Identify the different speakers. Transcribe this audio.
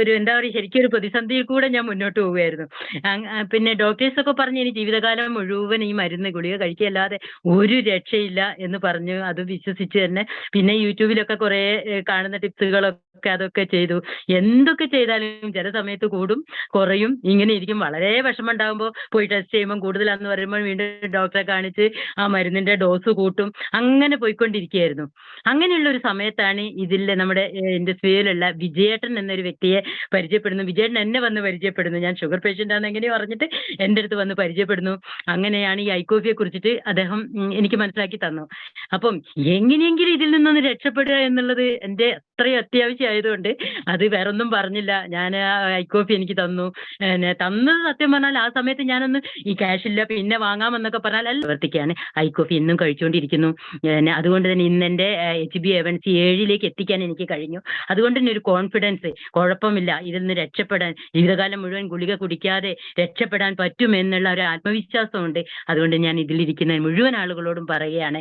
Speaker 1: ഒരു എന്താ പറയുക ശരിക്കും ഒരു പ്രതിസന്ധിയിൽ കൂടെ ഞാൻ മുന്നോട്ട് പോവുകയായിരുന്നു. പിന്നെ ഡോക്ടേഴ്സ് ഒക്കെ പറഞ്ഞു ഇനി ജീവിതകാലം മുഴുവൻ ഈ മരുന്ന് ഗുളിക കഴിക്കുകയല്ലാതെ ഒരു രക്ഷയില്ല എന്ന് പറഞ്ഞു അത് വിശ്വസിച്ച് തന്നെ പിന്നെ യൂട്യൂബിലൊക്കെ കുറേ കാണുന്ന ടിപ്സുകളൊക്കെ അതൊക്കെ ചെയ്തു. എന്തൊക്കെ ചെയ്താലും ചില സമയത്ത് കൂടും കുറയും ഇങ്ങനെ ഇരിക്കും. വളരെ വിഷമം ഉണ്ടാകുമ്പോൾ പോയി ടെസ്റ്റ് ചെയ്യുമ്പോൾ കൂടുതലാന്ന് പറയുമ്പോൾ വീണ്ടും ഡോക്ടറെ കാണിച്ച് ആ മരുന്നിന്റെ ഡോസ് കൂട്ടും. അങ്ങനെ പോയിക്കൊണ്ടിരിക്കുകയായിരുന്നു. അങ്ങനെയുള്ള ഒരു സമയത്താണ് ഇതിൽ നമ്മുടെ ഇൻഡസ്ട്രിയിലുള്ള വിജയേട്ടൻ എന്നൊരു വ്യക്തിയെ പരിചയപ്പെടുന്നു. വിജയൻ എന്നെ വന്ന് പരിചയപ്പെടുന്നു. ഞാൻ ഷുഗർ പേഷ്യന്റ് ആണ് എങ്ങനെയോ പറഞ്ഞിട്ട് എന്റെ അടുത്ത് വന്ന് പരിചയപ്പെടുന്നു. അങ്ങനെയാണ് ഈ ഐക്കോഫിയെ കുറിച്ചിട്ട് അദ്ദേഹം എനിക്ക് മനസ്സിലാക്കി തന്നു. അപ്പം എങ്ങനെയെങ്കിലും ഇതിൽ നിന്നൊന്ന് രക്ഷപ്പെടുക എന്നുള്ളത് എന്റെ അത്രയും അത്യാവശ്യമായതുകൊണ്ട് അത് വേറെ ഒന്നും പറഞ്ഞില്ല ഞാൻ ഐക്കോഫി എനിക്ക് തന്നു. തന്നത് സത്യം പറഞ്ഞാൽ ആ സമയത്ത് ഞാനൊന്ന് ഈ ക്യാഷ് ഇല്ല പിന്നെ വാങ്ങാമെന്നൊക്കെ പറഞ്ഞാൽ അല്ല ഐ ഐക്കോഫി ഇന്നും കഴിച്ചുകൊണ്ടിരിക്കുന്നു അതുകൊണ്ട് തന്നെ ഇന്ന് എന്റെ H B A one C ഏഴിലേക്ക് എത്തിക്കാൻ എനിക്ക് കഴിഞ്ഞു. അതുകൊണ്ട് തന്നെ ഒരു കോൺഫിഡൻസ് കുഴപ്പമില്ല. ഇതിൽ നിന്ന് രക്ഷപ്പെടാൻ ജീവിതകാലം മുഴുവൻ ഗുളിക കുടിക്കാതെ രക്ഷപ്പെടാൻ പറ്റുമെന്നുള്ള ഒരു ആത്മവിശ്വാസമുണ്ട്. അതുകൊണ്ട് ഞാൻ ഇതിലിരിക്കുന്ന മുഴുവൻ ആളുകളോടും പറയുകയാണ്